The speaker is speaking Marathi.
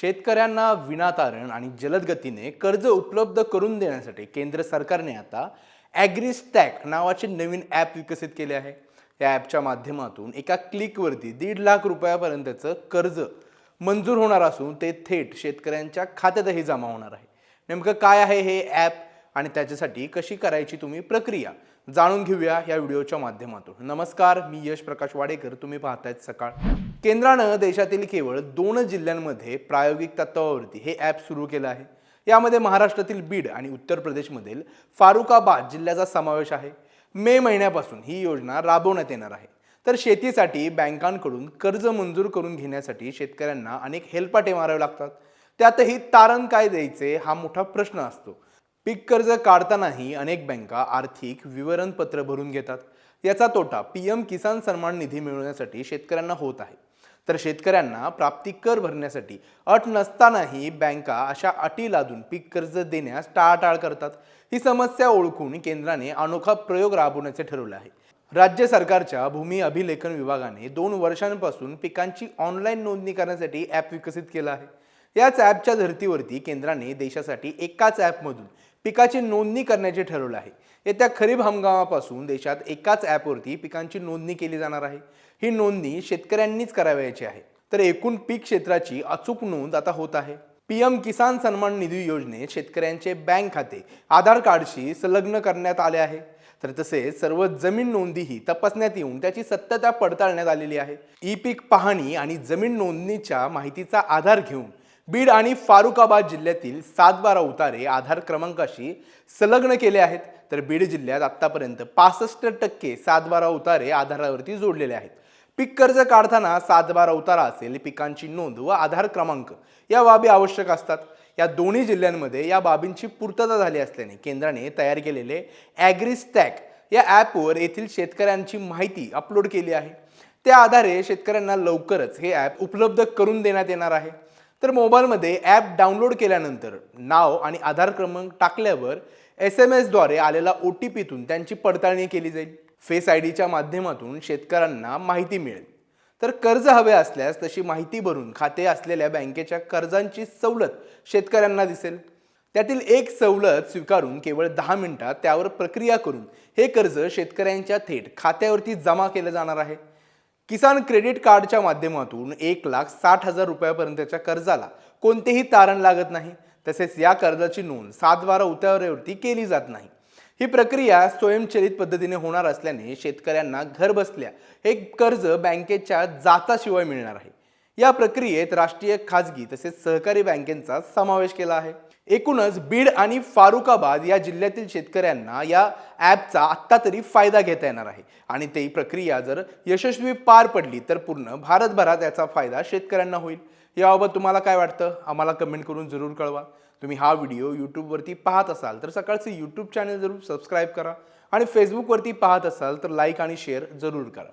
शेतकऱ्यांना विनातारण आणि जलद गतीने कर्ज उपलब्ध करून देण्यासाठी केंद्र सरकारने आता ॲग्रिस्टॅक नावाचे नवीन ॲप विकसित केले आहे. या ॲपच्या माध्यमातून एका क्लिकवरती दीड लाख रुपयापर्यंतचं कर्ज मंजूर होणार असून ते थेट शेतकऱ्यांच्या खात्यातही जमा होणार आहे. नेमकं काय आहे हे ॲप? आणि त्याच्यासाठी कशी करायची तुम्ही प्रक्रिया जाणून घेऊया या व्हिडिओच्या माध्यमातून. नमस्कार मी यश प्रकाश वाडेकर. तुम्ही पाहतायत सकाळ. केंद्रानं देशातील केवळ दोन जिल्ह्यांमध्ये प्रायोगिक तत्वावरती हे ॲप सुरू केलं आहे. यामध्ये महाराष्ट्रातील बीड आणि उत्तर प्रदेशमधील फारुखाबाद जिल्ह्याचा समावेश आहे. मे महिन्यापासून ही योजना राबवण्यात येणार आहे. तर शेतीसाठी बँकांकडून कर्ज मंजूर करून घेण्यासाठी शेतकऱ्यांना अनेक हेलपाटे मारावे लागतात. त्यातही तारण काय द्यायचे हा मोठा प्रश्न असतो. पीक कर्ज काढतानाही अनेक बँका आर्थिक विवरणपत्र भरून घेतात. याचा तोटा पी एम किसान सन्मान निधी मिळवण्यासाठी शेतकऱ्यांना होत आहे. तर शेतकऱ्यांना प्राप्ती कर भरण्यासाठी अट नसतानाही बँका अशा अटी लादून पीक कर्ज देण्यास टाळाटाळ करतात. ही समस्या ओळखून केंद्राने अनोखा प्रयोग राबवण्याचे ठरवले आहे. राज्य सरकारच्या भूमी अभिलेखन विभागाने दोन वर्षांपासून पिकांची ऑनलाईन नोंदणी करण्यासाठी ॲप विकसित केलं आहे. याच ॲपच्या धर्तीवरती केंद्राने देशासाठी एकाच ॲपमधून पिकाची नोंदणी करण्याचे ठरवलं आहे. येत्या खरीप हंगामापासून देशात एकाच ॲपवरती पिकांची नोंदणी केली जाणार आहे. ही नोंदणी शेतकऱ्यांनीच करावयाची आहे. तर एकूण पीक क्षेत्राची अचूक नोंद आता होत आहे. पीएम किसान सन्मान निधी योजनेत शेतकऱ्यांचे बँक खाते आधार कार्डशी संलग्न करण्यात आले आहे. तर तसेच सर्व जमीन नोंदीही तपासण्यात येऊन त्याची सत्यता पडताळण्यात आलेली आहे. ई पीक पाहणी आणि जमीन नोंदणीच्या माहितीचा आधार घेऊन बीड आणि फारुखाबाद जिल्ह्यातील सातबारा उतारे आधार क्रमांकाशी संलग्न केले आहेत. तर बीड जिल्ह्यात आत्तापर्यंत पासष्ट टक्के सातबारा उतारे आधारावरती जोडलेले आहेत. पीक कर्ज काढताना सातबारा उतारा असेल पिकांची नोंद व आधार क्रमांक या बाबी आवश्यक असतात. या दोन्ही जिल्ह्यांमध्ये या बाबींची पूर्तता झाली असल्याने केंद्राने तयार केलेले ॲग्रिस्टॅक या ॲपवर येथील शेतकऱ्यांची माहिती अपलोड केली आहे. त्या आधारे शेतकऱ्यांना लवकरच हे ॲप उपलब्ध करून देण्यात येणार आहे. तर मोबाईलमध्ये ॲप डाउनलोड केल्यानंतर नाव आणि आधार क्रमांक टाकल्यावर एस एम एसद्वारे आलेला ओ टी पीतून त्यांची पडताळणी केली जाईल. फेस आय डीच्या माध्यमातून शेतकऱ्यांना माहिती मिळेल. तर कर्ज हवे असल्यास तशी माहिती भरून खाते असलेल्या बँकेच्या कर्जांची सवलत शेतकऱ्यांना दिसेल. त्यातील एक सवलत स्वीकारून केवळ दहा मिनिटात त्यावर प्रक्रिया करून हे कर्ज शेतकऱ्यांच्या थेट खात्यावरती जमा केलं जाणार आहे. किसान क्रेडिट कार्डच्या माध्यमातून एक लाख साठ हजार रुपयापर्यंतच्या कर्जाला कोणतेही तारण लागत नाही. तसेच या कर्जाची नोंद सात बारा उतार्यावरती केली जात नाही. ही प्रक्रिया स्वयंचलित पद्धतीने होणार असल्याने शेतकऱ्यांना घर बसल्या हे कर्ज बँकेच्या जाताशिवाय मिळणार आहे. या प्रक्रियेत राष्ट्रीय खाजगी तसेच सहकारी बँकेचा समावेश केला आहे. एकूणच बीड आणि फारुखाबाद या जिल्ह्यातील शेतकऱ्यांना या ॲपचा आत्ता तरी फायदा घेता येणार आहे. आणि ती प्रक्रिया जर यशस्वी पार पडली तर पूर्ण भारतभरात याचा फायदा शेतकऱ्यांना होईल. याबाबत तुम्हाला काय वाटतं? आम्हाला कमेंट करून जरूर कळवा. तुम्ही हा व्हिडिओ यूट्यूबवरती पाहत असाल तर सकाळचे यूट्यूब चॅनल जरूर सबस्क्राईब करा. आणि फेसबुकवरती पाहत असाल तर लाईक आणि शेअर जरूर करा.